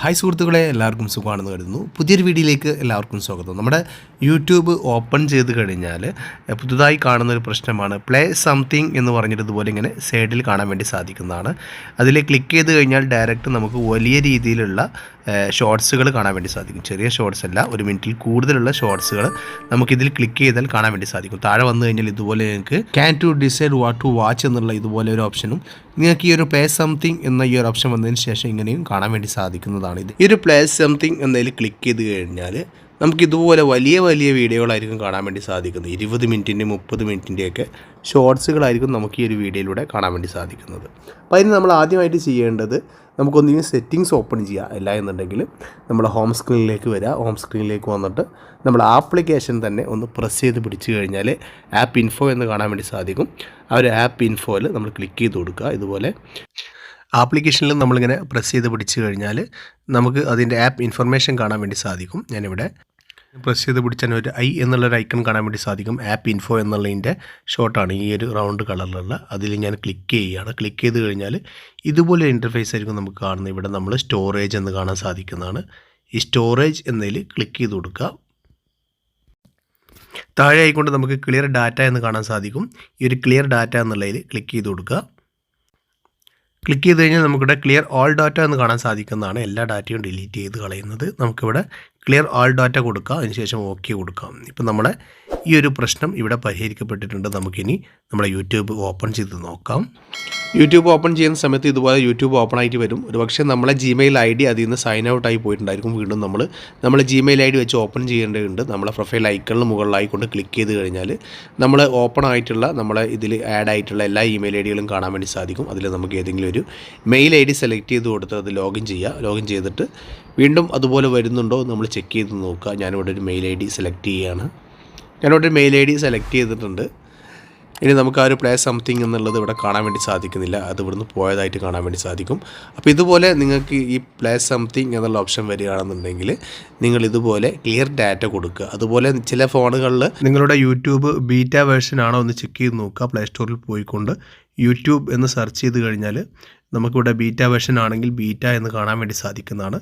Hi സുഹൃത്തുക്കളെ എല്ലാവർക്കും സുഖമാണെന്ന് കരുതുന്നു. പുതിയൊരു വീഡിയോയിലേക്ക് എല്ലാവർക്കും സ്വാഗതം. നമ്മുടെ യൂട്യൂബ് ഓപ്പൺ ചെയ്ത് കഴിഞ്ഞാൽ പുതുതായി കാണുന്ന ഒരു പ്രശ്നമാണ് പ്ലേ സംതിങ് എന്ന് പറഞ്ഞിട്ട് ഇതുപോലെ ഇങ്ങനെ സൈഡിൽ കാണാൻ വേണ്ടി സാധിക്കുന്നതാണ്. അതിൽ ക്ലിക്ക് ചെയ്ത് കഴിഞ്ഞാൽ ഡയറക്റ്റ് നമുക്ക് വലിയ രീതിയിലുള്ള ഷോർട്സുകൾ കാണാൻ വേണ്ടി സാധിക്കും. ചെറിയ ഷോർട്സ് അല്ല ഒരു മിനിറ്റിൽ കൂടുതലുള്ള ഷോർട്സുകൾ നമുക്കിതിൽ ക്ലിക്ക് ചെയ്താൽ കാണാൻ വേണ്ടി സാധിക്കും. താഴെ വന്നു കഴിഞ്ഞാൽ ഇതുപോലെ നിങ്ങൾക്ക് can to decide what to watch എന്നുള്ള ഇതുപോലെ ഒരു ഓപ്ഷനും നിങ്ങൾക്ക് ഈ ഒരു പ്ലേ സംതിങ് എന്ന ഈ ഒരു ഓപ്ഷൻ വന്നതിന് ശേഷം ഇങ്ങനെയും കാണാൻ വേണ്ടി സാധിക്കുന്നതാണ് ഇത് ഈ ഒരു പ്ലേ സംതിങ് എന്നതിൽ ക്ലിക്ക് ചെയ്ത് കഴിഞ്ഞാൽ നമുക്ക് ഇതുപോലെ വലിയ വലിയ വീഡിയോകളായിരിക്കും കാണാൻ വേണ്ടി സാധിക്കുന്നത്. ഇരുപത് മിനിറ്റിന്റെ മുപ്പത് മിനിറ്റിന്റെയൊക്കെ ഷോർട്സുകളായിരിക്കും നമുക്ക് ഈ ഒരു വീഡിയോയിലൂടെ കാണാൻ വേണ്ടി സാധിക്കുന്നത്. അപ്പോൾ അതിന് നമ്മൾ ആദ്യമായിട്ട് ചെയ്യേണ്ടത് നമുക്കൊന്നിങ്ങനെ സെറ്റിങ്സ് ഓപ്പൺ ചെയ്യുക അല്ല എന്നുണ്ടെങ്കിൽ നമ്മൾ ഹോം സ്ക്രീനിലേക്ക് വരിക ഹോം സ്ക്രീനിലേക്ക് വന്നിട്ട് നമ്മൾ ആപ്ലിക്കേഷൻ തന്നെ ഒന്ന് പ്രസ് ചെയ്ത് പിടിച്ച് കഴിഞ്ഞാൽ ആപ്പ് ഇൻഫോ എന്ന് കാണാൻ വേണ്ടി സാധിക്കും. ആ ഒരു ആപ്പ് ഇൻഫോയിൽ നമ്മൾ ക്ലിക്ക് ചെയ്ത് കൊടുക്കുക. ഇതുപോലെ ആപ്ലിക്കേഷനിൽ നമ്മളിങ്ങനെ പ്രസ് ചെയ്ത് പിടിച്ച് കഴിഞ്ഞാൽ നമുക്ക് അതിന്റെ ആപ്പ് ഇൻഫർമേഷൻ കാണാൻ വേണ്ടി സാധിക്കും. ഞാനിവിടെ പ്രസ് ചെയ്ത് പിടിച്ചാൽ ഒരു ഐ എന്നുള്ളൊരു ഐക്കൺ കാണാൻ വേണ്ടി സാധിക്കും. ആപ്പ് ഇൻഫോ എന്നുള്ളതിന്റെ ഷോട്ടാണ് ഈ ഒരു റൗണ്ട് കളറിലുള്ള അതിൽ ഞാൻ ക്ലിക്ക് ചെയ്യുകയാണ്. ക്ലിക്ക് ചെയ്ത് കഴിഞ്ഞാൽ ഇതുപോലെ ഇന്റർഫേസ് ആയിരിക്കും നമുക്ക് കാണുന്നത്. ഇവിടെ നമ്മൾ സ്റ്റോറേജ് എന്ന് കാണാൻ സാധിക്കുന്നതാണ്. ഈ സ്റ്റോറേജ് എന്നതിൽ ക്ലിക്ക് ചെയ്ത് കൊടുക്കുക. താഴെ ആയിക്കൊണ്ട് നമുക്ക് ക്ലിയർ ഡാറ്റ എന്ന് കാണാൻ സാധിക്കും. ഈ ഒരു ക്ലിയർ ഡാറ്റ എന്നുള്ളതിൽ ക്ലിക്ക് ചെയ്ത് കൊടുക്കുക. ക്ലിക്ക് ചെയ്ത് കഴിഞ്ഞാൽ നമുക്കിവിടെ ക്ലിയർ ഓൾ ഡാറ്റ എന്ന് കാണാൻ സാധിക്കുന്നതാണ്. എല്ലാ ഡാറ്റയും ഡിലീറ്റ് ചെയ്ത് കളയുന്നത്. നമുക്കിവിടെ ക്ലിയർ ഓൾ ഡാറ്റ കൊടുക്കുക അതിനുശേഷം ഓക്കെ കൊടുക്കാം. ഇപ്പം നമ്മുടെ ഈ ഒരു പ്രശ്നം ഇവിടെ പരിഹരിക്കപ്പെട്ടിട്ടുണ്ട്. നമുക്കിനി നമ്മുടെ യൂട്യൂബ് ഓപ്പൺ ചെയ്ത് നോക്കാം. യൂട്യൂബ് ഓപ്പൺ ചെയ്യുന്ന സമയത്ത് ഇതുപോലെ യൂട്യൂബ് ഓപ്പൺ ആയിട്ട് വരും. ഒരുപക്ഷെ നമ്മളെ ജിമെയിൽ ഐ ഡി അതിൽ നിന്ന് സൈൻ ഔട്ട് ആയി പോയിട്ടുണ്ടായിരിക്കും. വീണ്ടും നമ്മൾ നമ്മൾ ജിമെയിൽ ഐ ഡി വെച്ച് ഓപ്പൺ ചെയ്യേണ്ടതുണ്ട്. നമ്മളെ പ്രൊഫൈൽ ഐക്കണിന് മുകളിലായി കൊണ്ട് ക്ലിക്ക് ചെയ്ത് കഴിഞ്ഞാൽ നമ്മൾ ഓപ്പൺ ആയിട്ടുള്ള നമ്മളെ ഇതിൽ ആഡ് ആയിട്ടുള്ള എല്ലാ ഇമെയിൽ ഐ ഡികളും കാണാൻ വേണ്ടി സാധിക്കും. അതിൽ നമുക്ക് ഏതെങ്കിലും ഒരു മെയിൽ ഐ ഡി സെലക്ട് ചെയ്ത് കൊടുത്ത് അത് ലോഗിൻ ചെയ്യുക ലോഗിൻ ചെയ്തിട്ട് വീണ്ടും അതുപോലെ വരുന്നുണ്ടോ നമ്മൾ ചെക്ക് ചെയ്ത് നോക്കുക. ഞാനിവിടെ ഒരു മെയിൽ ഐ ഡി സെലക്ട് ചെയ്യുകയാണ് ഞാനിവിടെ ഒരു മെയിൽ ഐ ഡി സെലക്ട് ചെയ്തിട്ടുണ്ട്. ഇനി നമുക്ക് ആ ഒരു പ്ലേ സംതിങ് എന്നുള്ളത് ഇവിടെ കാണാൻ വേണ്ടി സാധിക്കുന്നില്ല. അത് ഇവിടുന്ന് പോയതായിട്ട് കാണാൻ വേണ്ടി സാധിക്കും. അപ്പോൾ ഇതുപോലെ നിങ്ങൾക്ക് ഈ പ്ലേ സംതിങ് എന്നുള്ള ഓപ്ഷൻ വരികയാണെന്നുണ്ടെങ്കിൽ നിങ്ങൾ ഇതുപോലെ ക്ലിയർ ഡാറ്റ കൊടുക്കുക. അതുപോലെ ചില ഫോണുകളിൽ നിങ്ങളുടെ യൂട്യൂബ് ബീറ്റ വേർഷൻ ആണോ എന്ന് ചെക്ക് ചെയ്ത് നോക്കുക. പ്ലേ സ്റ്റോറിൽ പോയിക്കൊണ്ട് യൂട്യൂബ് എന്ന് സെർച്ച് ചെയ്ത് കഴിഞ്ഞാൽ നമുക്കിവിടെ ബീറ്റ വേർഷൻ ആണെങ്കിൽ ബീറ്റ എന്ന് കാണാൻ വേണ്ടി സാധിക്കുന്നതാണ്.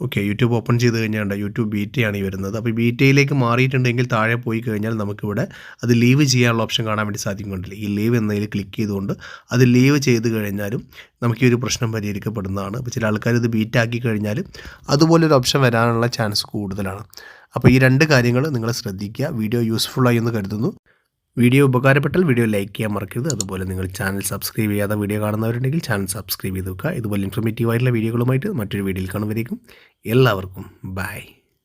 ഓക്കെ യൂട്യൂബ് ഓപ്പൺ ചെയ്ത് കഴിഞ്ഞാൽ യൂട്യൂബ് ബീറ്റയാണ് ഈ വരുന്നത്. അപ്പോൾ ബീറ്റയിലേക്ക് മാറിയിട്ടുണ്ടെങ്കിൽ താഴെ പോയി കഴിഞ്ഞാൽ നമുക്കിവിടെ അത് ലീവ് ചെയ്യാനുള്ള ഓപ്ഷൻ കാണാൻ വേണ്ടി സാധിക്കുന്നുണ്ടല്ലോ. ഈ ലീവ് എന്നതിൽ ക്ലിക്ക് ചെയ്തുകൊണ്ട് അത് ലീവ് ചെയ്ത് കഴിഞ്ഞാലും നമുക്ക് ഈ ഒരു പ്രശ്നം പരിഹരിക്കപ്പെടുന്നതാണ്. അപ്പോൾ ചില ആൾക്കാർ ഇത് ബീറ്റ് ആക്കി കഴിഞ്ഞാൽ അതുപോലൊരു ഓപ്ഷൻ വരാനുള്ള ചാൻസ് കൂടുതലാണ്. അപ്പോൾ ഈ രണ്ട് കാര്യങ്ങൾ നിങ്ങൾ ശ്രദ്ധിക്കുക. വീഡിയോ യൂസ്ഫുള്ളായി എന്ന് കരുതുന്നു. വീഡിയോ ഉപകാരപ്പെട്ടാൽ വീഡിയോ ലൈക്ക് ചെയ്യാൻ മറക്കരുത്. അതുപോലെ നിങ്ങൾ ചാനൽ സബ്സ്ക്രൈബ് ചെയ്യാതെ വീഡിയോ കാണുന്നവരുണ്ടെങ്കിൽ ചാനൽ സബ്സ്ക്രൈബ് ചെയ്ത് വെക്കുക. ഇതുപോലെ ഇൻഫർമേറ്റീവ് ആയിട്ടുള്ള വീഡിയോകളുമായിട്ട് മറ്റൊരു വീഡിയോയിൽ കാണുമ്പോഴേക്കും എല്ലാവർക്കും ബൈ.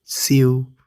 C U